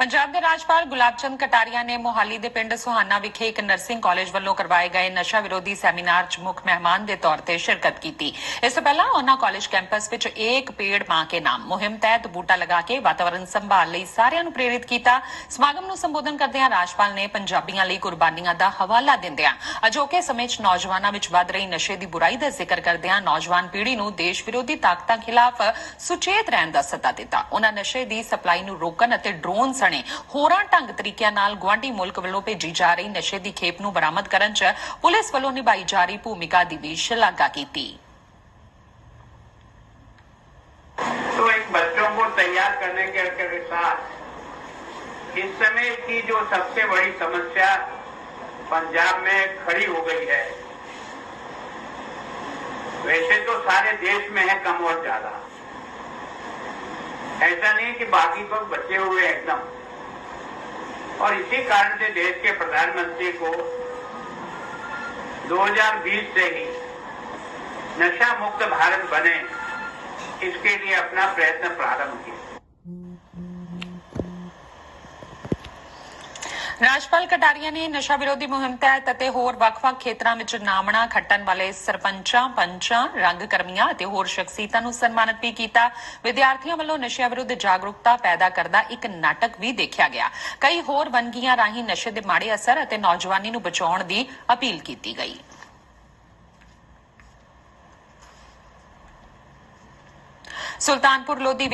ਪੰਜਾਬ ਦੇ ਰਾਜਪਾਲ ਗੁਲਾਬਚੰਦ ਕਟਾਰੀਆ ਨੇ ਮੋਹਾਲੀ ਦੇ ਪਿੰਡ ਸੁਹਾਨਾ ਵਿਖੇ ਇੱਕ ਨਰਸਿੰਗ ਕਾਲਜ ਵੱਲੋਂ ਕਰਵਾਏ ਗਏ ਨਸ਼ਾ ਵਿਰੋਧੀ ਸੈਮੀਨਾਰ 'ਚ ਮੁੱਖ ਮਹਿਮਾਨ ਦੇ ਤੌਰ ਤੇ ਸ਼ਿਰਕਤ ਕੀਤੀ। ਇਸ ਤੋਂ ਪਹਿਲਾਂ ਉਹਨਾਂ ਕਾਲਜ ਕੈਂਪਸ ਵਿੱਚ ਏਕ ਪੇੜ ਮਾਂ ਕੇ ਨਾਮ, ਮੁਹਿੰਮ ਤਹਿਤ ਬੂਟਾ ਲਗਾ ਕੇ ਵਾਤਾਵਰਣ ਸੰਭਾਲ ਲਈ ਸਾਰਿਆਂ ਨੂੰ ਪ੍ਰੇਰਿਤ ਕੀਤਾ। ਸਮਾਗਮ ਨੂੰ ਸੰਬੋਧਨ ਕਰਦਿਆਂ ਰਾਜਪਾਲ ਨੇ ਪੰਜਾਬੀਆਂ ਲਈ ਕੁਰਬਾਨੀਆਂ ਦਾ ਹਵਾਲਾ ਦਿੰਦਿਆਂ, ਅਜੋਕੇ ਸਮੇਂ 'ਚ ਨੌਜਵਾਨਾਂ ਵਿੱਚ ਵੱਧ ਰਹੀ ਨਸ਼ੇ ਦੀ ਬੁਰਾਈ ਦਾ ਜ਼ਿਕਰ ਕਰਦਿਆਂ ਨੌਜਵਾਨ ਪੀੜ੍ਹੀ ਨੂੰ ਦੇਸ਼ ਵਿਰੋਧੀ ਤਾਕਤਾਂ ਖਿਲਾਫ ਸੁਚੇਤ ਰਹਿਣ ਦਾ ਸੱਦਾ ਦਿੱਤਾ। ਉਹਨਾਂ ਨਸ਼ੇ ਦੀ ਸਪਲਾਈ ਨੂੰ ਰੋਕਣ ਅਤੇ ਡਰੋਨ ਸਣੇ ਹੋਰਾਂ ਢੰਗ ਤਰੀਕਿਆਂ ਨਾਲ ਗੁਆਂਢੀ ਮੁਲਕ ਵੱਲੋਂ ਭੇਜੀ ਜਾ ਰਹੀ ਨਸ਼ੇ ਦੀ ਖੇਪ ਨੂੰ ਬਰਾਮਦ ਕਰਨ 'ਚ ਪੁਲਿਸ ਵੱਲੋਂ ਨਿਭਾਈ ਜਾ ਰਹੀ ਭੂਮਿਕਾ ਦੀ ਵੀ ਸ਼ਲਾਘਾ ਕੀਤੀ तो एक बच्चों को तैयार करने के के साथ इस समय की जो सबसे बड़ी समस्या पंजाब में खड़ी हो गई है वैसे तो सारे देश में है कम और ज्यादा ऐसा नहीं कि बाकी सब बचे हुए एकदम। और इसी कारण से देश के प्रधानमंत्री को 2020 से ही नशा मुक्त भारत बने, इसके लिए अपना प्रयत्न प्रारंभ किया। ਰਾਜਪਾਲ ਕਟਾਰੀਆ ਨੇ ਨਸ਼ਾ ਵਿਰੋਧੀ ਮੁਹਿੰਮ ਤਹਿਤ ਅਤੇ ਹੋਰ ਵੱਖ-ਵੱਖ ਖੇਤਰਾਂ ਵਿੱਚ ਨਾਮਣਾ ਖੱਟਣ ਵਾਲੇ ਸਰਪੰਚਾਂ, ਪੰਚਾਂ, ਰੰਗ ਕਰਮੀਆਂ ਅਤੇ ਹੋਰ ਸ਼ਖਸੀਅਤਾਂ ਨੂੰ ਸਨਮਾਨਿਤ ਵੀ ਕੀਤਾ। ਵਿਦਿਆਰਥੀਆਂ ਵੱਲੋਂ ਨਸ਼ਿਆਂ ਵਿਰੁੱਧ ਜਾਗਰੂਕਤਾ ਪੈਦਾ ਕਰਦਾ ਇੱਕ ਨਾਟਕ ਵੀ ਦੇਖਿਆ ਗਿਆ। ਕਈ ਹੋਰ ਵੰਨਗੀਆਂ ਰਾਹੀਂ ਨਸ਼ੇ ਦੇ ਮਾੜੇ ਅਸਰ ਅਤੇ ਨੌਜਵਾਨੀ ਨੂੰ ਬਚਾਉਣ ਦੀ ਅਪੀਲ ਕੀਤੀ ਗਈ। ਸੁਲਤਾਨਪੁਰ ਲੋਧੀ